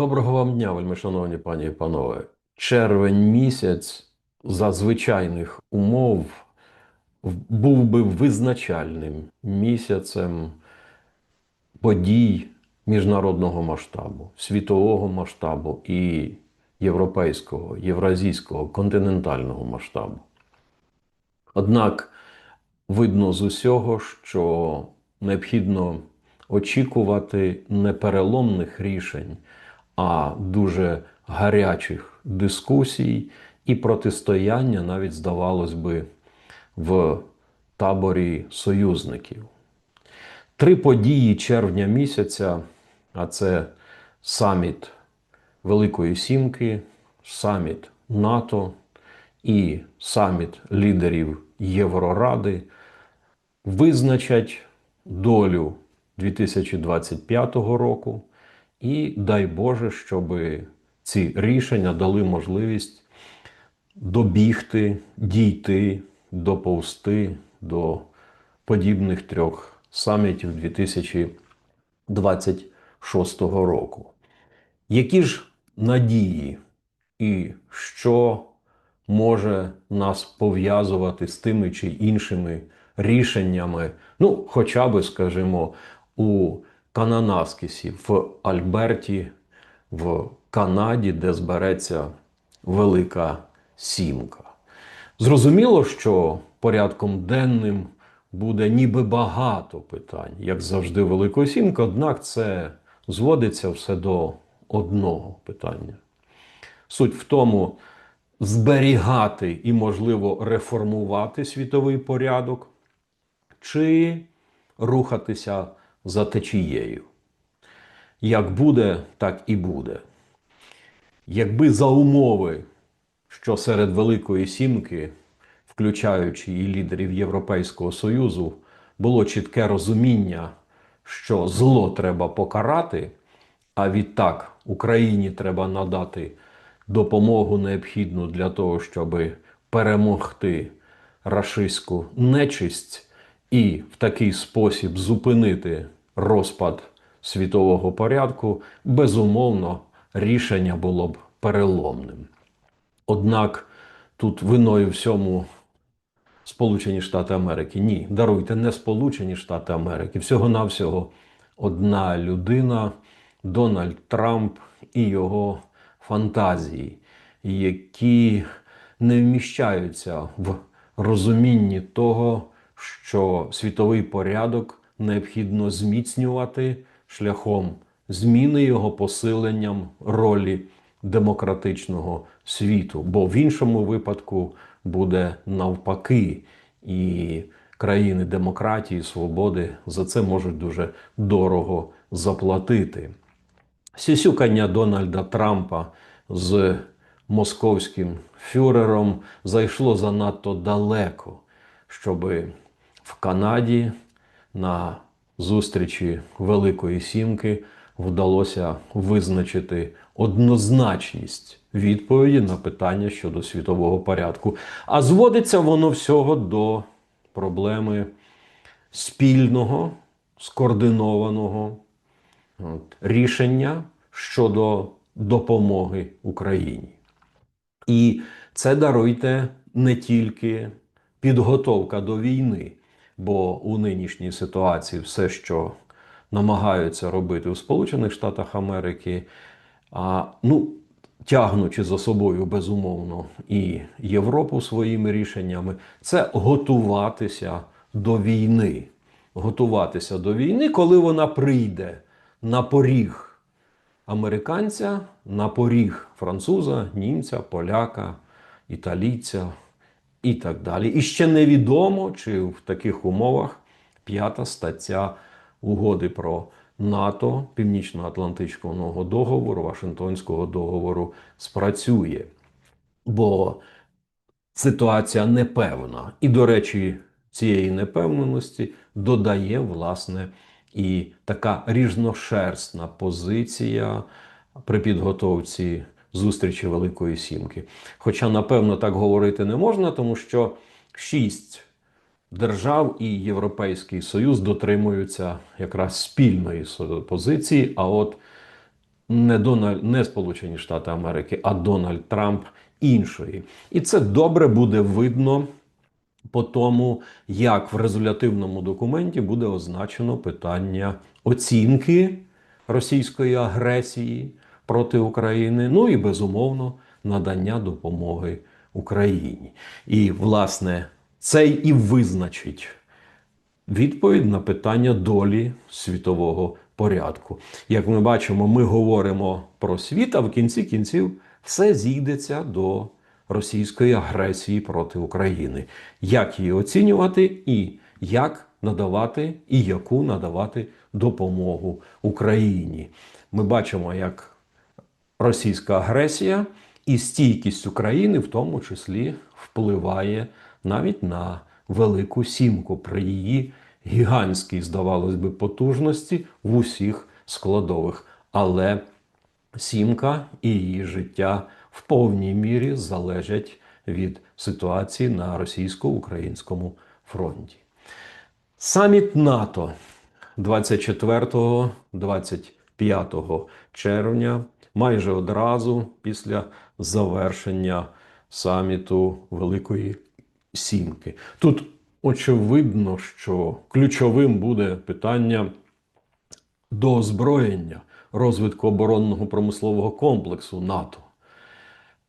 Доброго вам дня, вельми шановні пані і панове. Червень місяць за звичайних умов був би визначальним місяцем подій міжнародного масштабу, світового масштабу і європейського, євразійського, континентального масштабу. Однак видно з усього, що необхідно очікувати не переломних рішень, а дуже гарячих дискусій і протистояння, навіть здавалось би, в таборі союзників. Три події червня місяця, а це саміт Великої Сімки, саміт НАТО і саміт лідерів Євроради визначать долю 2025 року. І дай Боже, щоб ці рішення дали можливість добігти, дійти, доповзти до подібних трьох самітів 2026 року. Які ж надії і що може нас пов'язувати з тими чи іншими рішеннями, ну, хоча би, скажімо, у Кананаскісі в Альберті, в Канаді, де збереться Велика Сімка. Зрозуміло, що порядком денним буде ніби багато питань, як завжди, Великої Сімки, однак це зводиться все до одного питання. Суть в тому, зберігати і, можливо, реформувати світовий порядок, чи рухатися за течією. Як буде, так і буде. Якби за умови, що серед Великої Сімки, включаючи і лідерів Європейського Союзу, було чітке розуміння, що зло треба покарати, а відтак Україні треба надати допомогу необхідну для того, щоб перемогти рашистську нечисть і в такий спосіб зупинити розпад світового порядку, безумовно, рішення було б переломним. Однак тут виною всьому Сполучені Штати Америки. Ні, даруйте, не Сполучені Штати Америки. Всього-навсього одна людина, Дональд Трамп і його фантазії, які не вміщаються в розумінні того, що світовий порядок необхідно зміцнювати шляхом зміни його посиленням ролі демократичного світу, бо в іншому випадку буде навпаки, і країни демократії, свободи за це можуть дуже дорого заплатити. Сісюкання Дональда Трампа з московським фюрером зайшло занадто далеко, щоб в Канаді на зустрічі Великої Сімки вдалося визначити однозначність відповіді на питання щодо світового порядку. А зводиться воно всього до проблеми спільного, скоординованого от, рішення щодо допомоги Україні. І це даруйте не тільки підготовка до війни, бо у нинішній ситуації все, що намагаються робити у Сполучених Штатах Америки, а, ну, тягнучи за собою безумовно і Європу своїми рішеннями, це готуватися до війни. Готуватися до війни, коли вона прийде на поріг американця, на поріг француза, німця, поляка, італійця і так далі. І ще невідомо, чи в таких умовах п'ята стаття угоди про НАТО, Північно-Атлантичного договору, Вашингтонського договору спрацює. Бо ситуація непевна. І, до речі, цієї непевненості додає, власне, і така різношерстна позиція при підготовці зустрічі Великої Сімки. Хоча, напевно, так говорити не можна, тому що шість держав і Європейський Союз дотримуються якраз спільної позиції. А от не Дональд, не Сполучені Штати Америки, а Дональд Трамп іншої. І це добре буде видно по тому, як в резолютивному документі буде означено питання оцінки російської агресії проти України, ну і безумовно надання допомоги Україні. І, власне, це і визначить відповідь на питання долі світового порядку. Як ми бачимо, ми говоримо про світ, а в кінці кінців все зійдеться до російської агресії проти України. Як її оцінювати і як надавати, і яку надавати допомогу Україні. Ми бачимо, як російська агресія і стійкість України, в тому числі, впливає навіть на Велику Сімку при її гігантській, здавалось би, потужності в усіх складових. Але Сімка і її життя в повній мірі залежать від ситуації на російсько-українському фронті. Саміт НАТО 24-25 червня, майже одразу після завершення саміту Великої Сімки. Тут очевидно, що ключовим буде питання до озброєння розвитку оборонного промислового комплексу НАТО,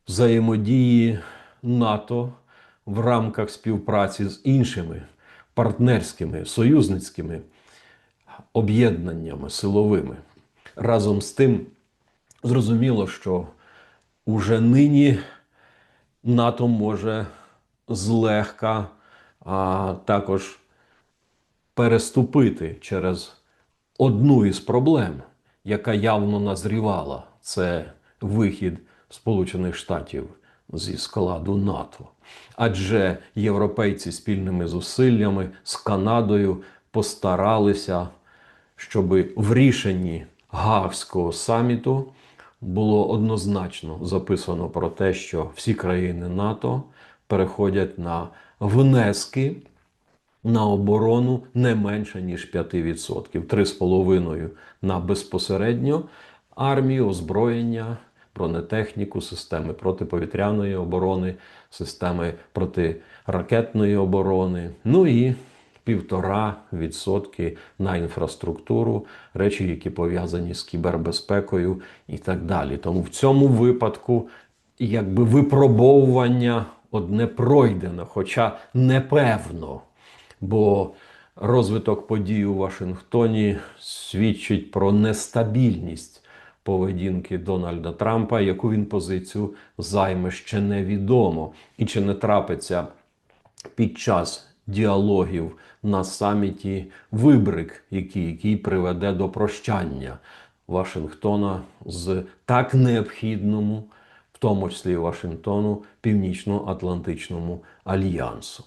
взаємодії НАТО в рамках співпраці з іншими партнерськими союзницькими об'єднаннями силовими. Разом з тим, зрозуміло, що уже нині НАТО може злегка а також переступити через одну із проблем, яка явно назрівала, це вихід Сполучених Штатів зі складу НАТО. Адже європейці спільними зусиллями з Канадою постаралися, щоб в рішенні Гаагського саміту було однозначно записано про те, що всі країни НАТО переходять на внески на оборону не менше ніж 5%. 3,5% на безпосередньо армію, озброєння, бронетехніку, системи протиповітряної оборони, системи протиракетної оборони. Ну і півтора відсотки на інфраструктуру, речі, які пов'язані з кібербезпекою і так далі. Тому в цьому випадку якби випробовування одне пройдено, хоча непевно. Бо розвиток подій у Вашингтоні свідчить про нестабільність поведінки Дональда Трампа, яку він позицію займе ще невідомо. І чи не трапиться під час діалогів на саміті вибрик, який, який приведе до прощання Вашингтона з так необхідному в тому числі Вашингтону, Північно-Атлантичному альянсу.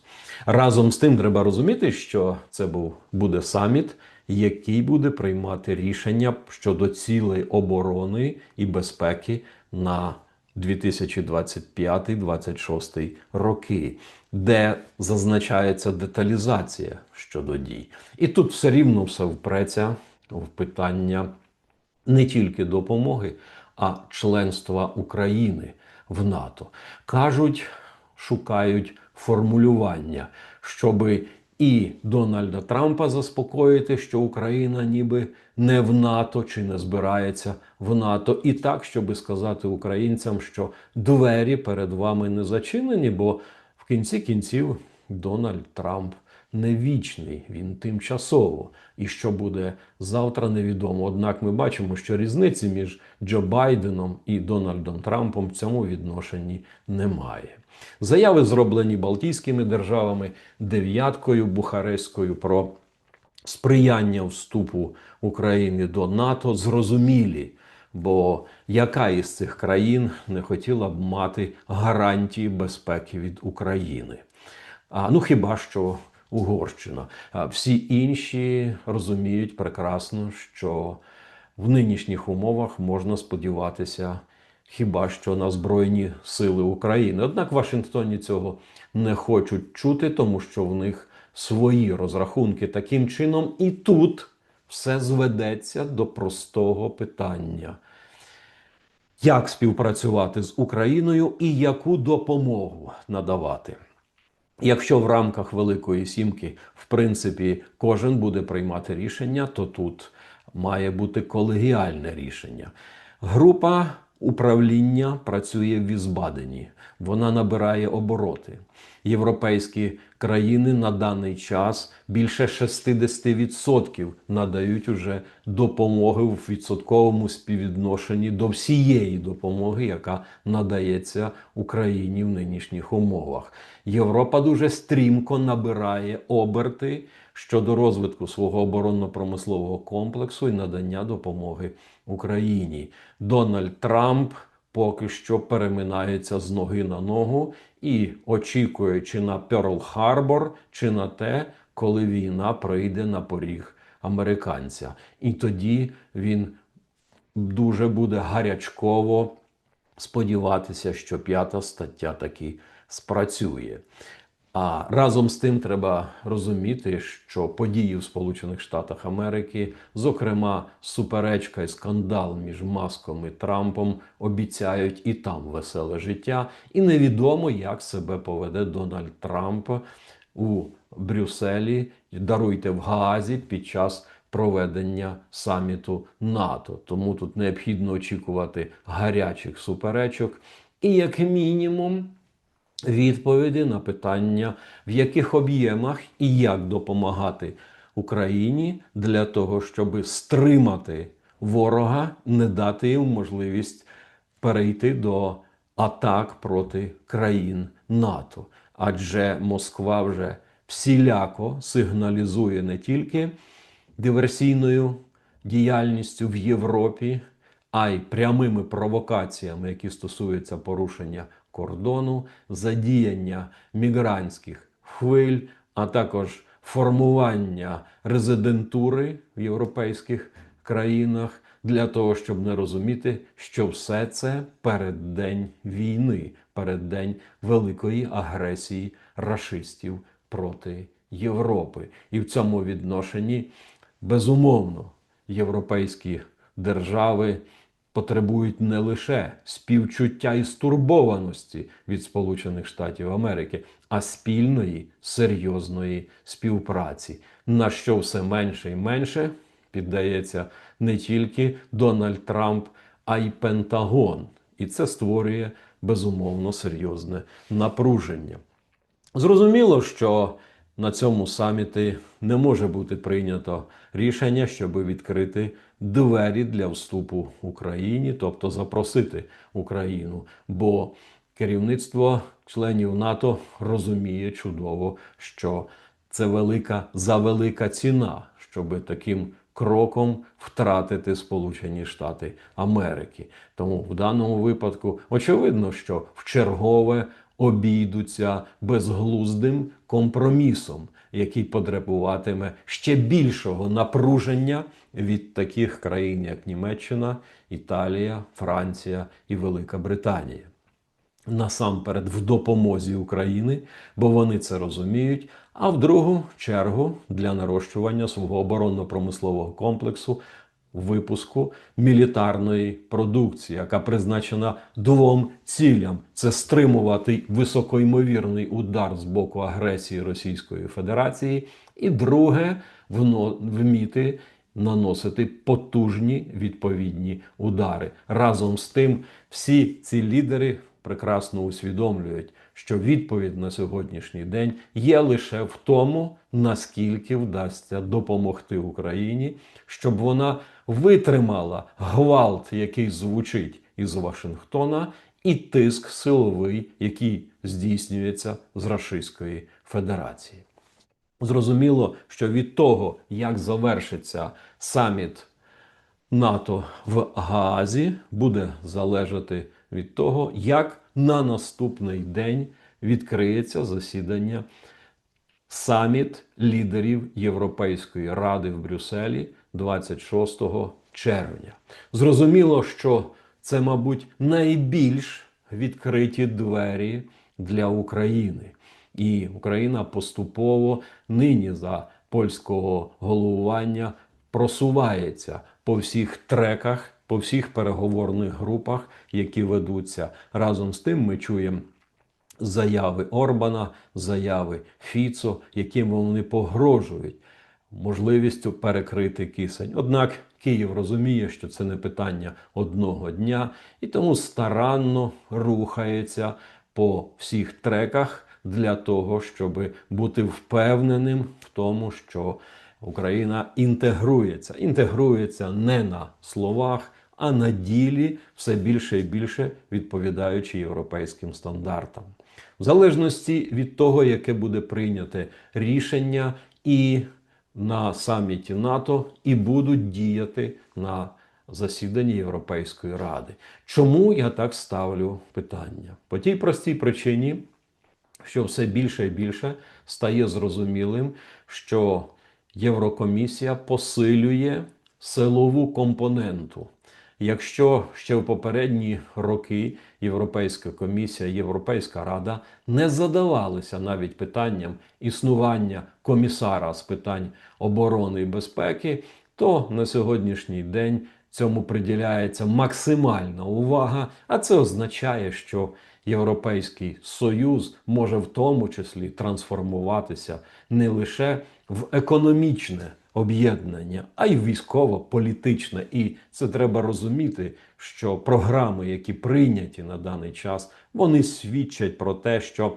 Разом з тим, треба розуміти, що це був буде саміт, який буде приймати рішення щодо цілей оборони і безпеки на 2025-2026 роки, де зазначається деталізація щодо дій. І тут все рівно все впреться в питання не тільки допомоги, а членства України в НАТО. Кажуть, шукають формулювання, щоби і Дональда Трампа заспокоїти, що Україна ніби не в НАТО чи не збирається в НАТО, і так, щоби сказати українцям, що двері перед вами не зачинені, бо в кінці кінців Дональд Трамп не вічний, він тимчасово. І що буде завтра, невідомо. Однак ми бачимо, що різниці між Джо Байденом і Дональдом Трампом в цьому відношенні немає. Заяви зроблені Балтійськими державами, дев'яткою Бухарестською про сприяння вступу України до НАТО зрозумілі. Бо яка із цих країн не хотіла б мати гарантії безпеки від України? А ну хіба що Угорщина. А всі інші розуміють прекрасно, що в нинішніх умовах можна сподіватися хіба що на Збройні Сили України. Однак в Вашингтоні цього не хочуть чути, тому що в них свої розрахунки таким чином, і тут все зведеться до простого питання. як співпрацювати з Україною і яку допомогу надавати. Якщо в рамках Великої Сімки, в принципі, кожен буде приймати рішення, то тут має бути колегіальне рішення. Група управління працює в Візбадені, вона набирає обороти. Європейські країни на даний час більше 60% надають уже допомоги в відсотковому співвідношенні до всієї допомоги, яка надається Україні в нинішніх умовах. Європа дуже стрімко набирає оберти щодо розвитку свого оборонно-промислового комплексу і надання допомоги Україні. Дональд Трамп поки що переминається з ноги на ногу і очікує чи на Перл Харбор, чи на те, коли війна прийде на поріг американця. І тоді він дуже буде гарячково сподіватися, що п'ята стаття таки спрацює. А разом з тим треба розуміти, що події в Сполучених Штатах Америки, зокрема, суперечка і скандал між Маском і Трампом, обіцяють і там веселе життя, і невідомо, як себе поведе Дональд Трамп у Брюсселі, даруйте в Гаазі під час проведення саміту НАТО. Тому тут необхідно очікувати гарячих суперечок, і як мінімум відповіді на питання, в яких об'ємах і як допомагати Україні для того, щоб стримати ворога, не дати їм можливість перейти до атак проти країн НАТО. Адже Москва вже всіляко сигналізує не тільки диверсійною діяльністю в Європі, а й прямими провокаціями, які стосуються порушення кордону, задіяння мігрантських хвиль, а також формування резидентури в європейських країнах для того, щоб не розуміти, що все це переддень війни, переддень великої агресії рашистів проти Європи. І в цьому відношенні безумовно європейські держави потребують не лише співчуття і стурбованості від Сполучених Штатів Америки, а спільної серйозної співпраці, на що все менше і менше піддається не тільки Дональд Трамп, а й Пентагон. І це створює безумовно серйозне напруження. Зрозуміло, що на цьому саміті не може бути прийнято рішення, щоб відкрити двері для вступу Україні, тобто запросити Україну. Бо керівництво членів НАТО розуміє чудово, що це велика завелика ціна, щоб таким кроком втратити Сполучені Штати Америки. Тому в даному випадку очевидно, що в чергове обійдуться безглуздим компромісом, який потребуватиме ще більшого напруження від таких країн, як Німеччина, Італія, Франція і Велика Британія. Насамперед в допомозі України, бо вони це розуміють. А в другу чергу для нарощування свого оборонно-промислового комплексу випуску мілітарної продукції, яка призначена двом цілям: це стримувати високоймовірний удар з боку агресії Російської Федерації, і друге вміти наносити потужні відповідні удари. Разом з тим, всі ці лідери прекрасно усвідомлюють, що відповідь на сьогоднішній день є лише в тому, наскільки вдасться допомогти Україні, щоб вона витримала гвалт, який звучить із Вашингтона, і тиск силовий, який здійснюється з Російської Федерації. Зрозуміло, що від того, як завершиться саміт НАТО в Гаазі, буде залежати від того, як на наступний день відкриється засідання саміт лідерів Європейської ради в Брюсселі 26 червня. Зрозуміло, що це, мабуть, найбільш відкриті двері для України. І Україна поступово нині за польського головування просувається по всіх треках по всіх переговорних групах, які ведуться. Разом з тим ми чуємо заяви Орбана, заяви Фіцо, яким вони погрожують можливістю перекрити кисень. Однак Київ розуміє, що це не питання одного дня, і тому старанно рухається по всіх треках для того, щоб бути впевненим в тому, що Україна інтегрується. Інтегрується не на словах, а на ділі все більше і більше відповідаючи європейським стандартам. В залежності від того, яке буде прийняте рішення, і на саміті НАТО, і будуть діяти на засіданні Європейської ради. Чому я так ставлю питання? По тій простій причині, що все більше і більше стає зрозумілим, що Єврокомісія посилює силову компоненту. Якщо ще в попередні роки Європейська комісія, Європейська рада не задавалися навіть питанням існування комісара з питань оборони і безпеки, то на сьогоднішній день цьому приділяється максимальна увага, а це означає, що Європейський Союз може в тому числі трансформуватися не лише в економічне об'єднання, а й військово-політичне. І це треба розуміти, що програми, які прийняті на даний час, вони свідчать про те, що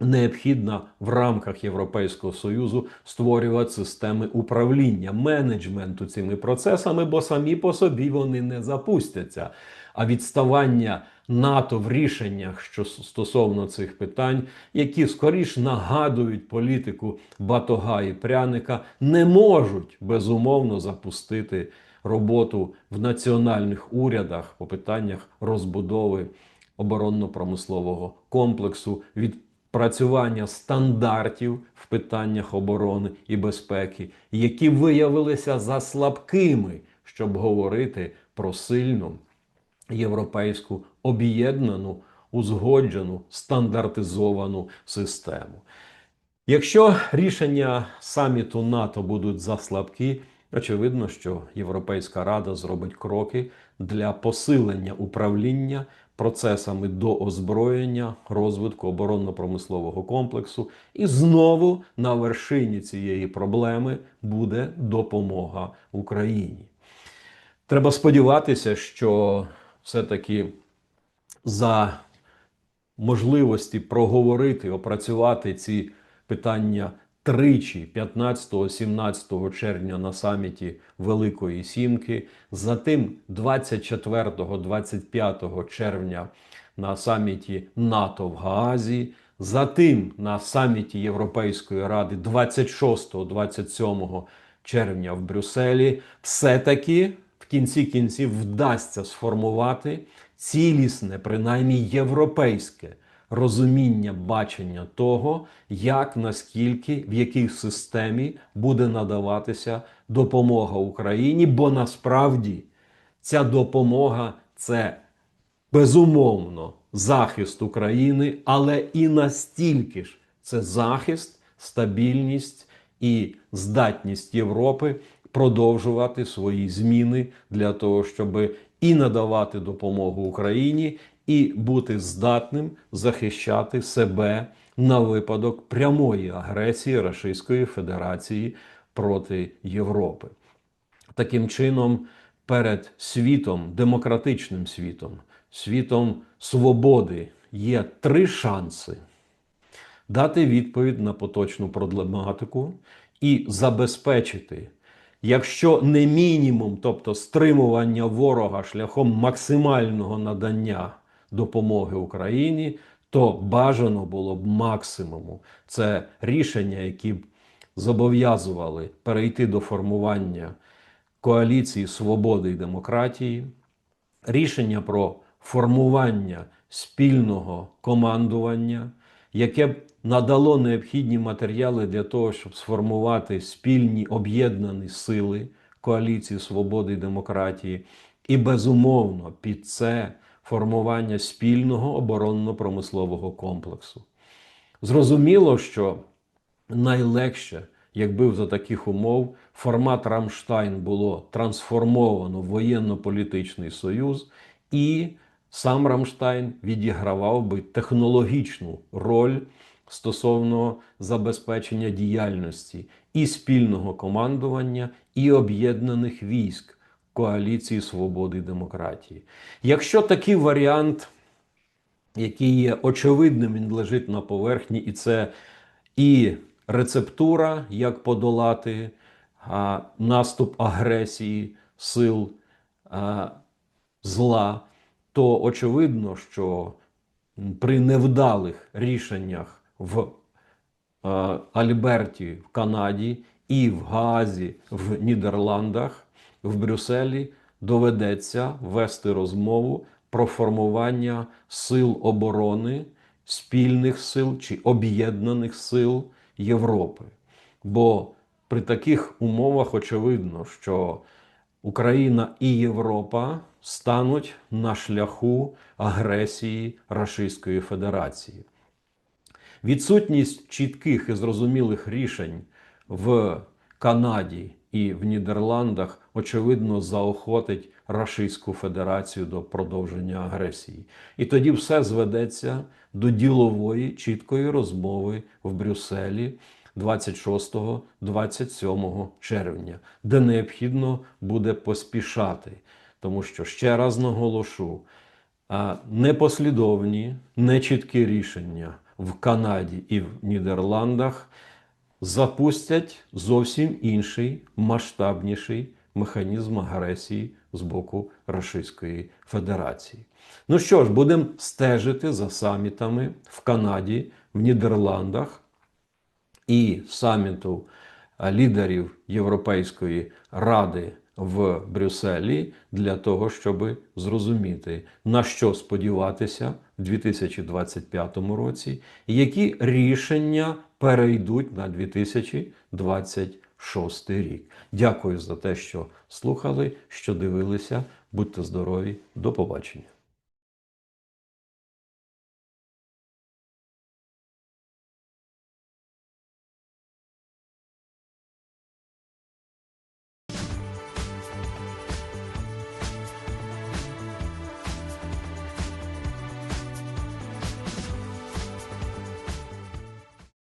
необхідно в рамках Європейського союзу створювати системи управління менеджменту цими процесами, бо самі по собі вони не запустяться. А відставання НАТО в рішеннях, що стосовно цих питань, які скоріш нагадують політику батога і пряника, не можуть безумовно запустити роботу в національних урядах по питаннях розбудови оборонно-промислового комплексу. від Працювання стандартів в питаннях оборони і безпеки, які виявилися за слабкими, щоб говорити про сильну європейську об'єднану, узгоджену, стандартизовану систему. Якщо рішення саміту НАТО будуть заслабкі, очевидно, що Європейська Рада зробить кроки для посилення управління процесами до озброєння, розвитку оборонно-промислового комплексу, і знову на вершині цієї проблеми буде допомога Україні. Треба сподіватися, що все-таки за можливості проговорити, опрацювати ці питання тричі 15-17 червня на саміті Великої Сімки, затим 24-25 червня на саміті НАТО в Гаазі, затим на саміті Європейської ради 26-27 червня в Брюсселі, все-таки кінці кінців вдасться сформувати цілісне, принаймні європейське розуміння бачення того, як наскільки в якій системі буде надаватися допомога Україні, бо насправді ця допомога це безумовно захист України, але і настільки ж це захист, стабільність і здатність Європи продовжувати свої зміни для того, щоб і надавати допомогу Україні, і бути здатним захищати себе на випадок прямої агресії Російської Федерації проти Європи. Таким чином, перед світом, демократичним світом, світом свободи є три шанси дати відповідь на поточну проблематику і забезпечити якщо не мінімум, тобто стримування ворога шляхом максимального надання допомоги Україні, то бажано було б максимуму. Це рішення, які б зобов'язували перейти до формування коаліції свободи і демократії, рішення про формування спільного командування, яке б надало необхідні матеріали для того, щоб сформувати спільні об'єднані сили коаліції свободи і демократії, і безумовно під це формування спільного оборонно-промислового комплексу. Зрозуміло, що найлегше якби за таких умов формат Рамштайн було трансформовано в воєнно-політичний союз, і сам Рамштайн відігравав би технологічну роль стосовно забезпечення діяльності і спільного командування, і об'єднаних військ коаліції свободи і демократії. Якщо такий варіант який є очевидним, він лежить на поверхні, і це і рецептура, як подолати а, наступ агресії сил а, зла, то очевидно, що при невдалих рішеннях в е, Альберті в Канаді і в Гаазі в Нідерландах, в Брюсселі доведеться вести розмову про формування сил оборони, спільних сил чи об'єднаних сил Європи. Бо при таких умовах очевидно, що Україна і Європа стануть на шляху агресії Рашистської Федерації. Відсутність чітких і зрозумілих рішень в Канаді і в Нідерландах очевидно заохотить Рашистську Федерацію до продовження агресії. І тоді все зведеться до ділової чіткої розмови в Брюсселі 26-27 червня, де необхідно буде поспішати. Тому що ще раз наголошу, непослідовні, нечіткі рішення в Канаді і в Нідерландах запустять зовсім інший масштабніший механізм агресії з боку Російської Федерації. Ну що ж, будемо стежити за самітами в Канаді, в Нідерландах і саміту лідерів Європейської ради в Брюсселі для того, щоб зрозуміти, на що сподіватися в 2025 році, які рішення перейдуть на 2026 рік. Дякую за те, що слухали, що дивилися. Будьте здорові, до побачення.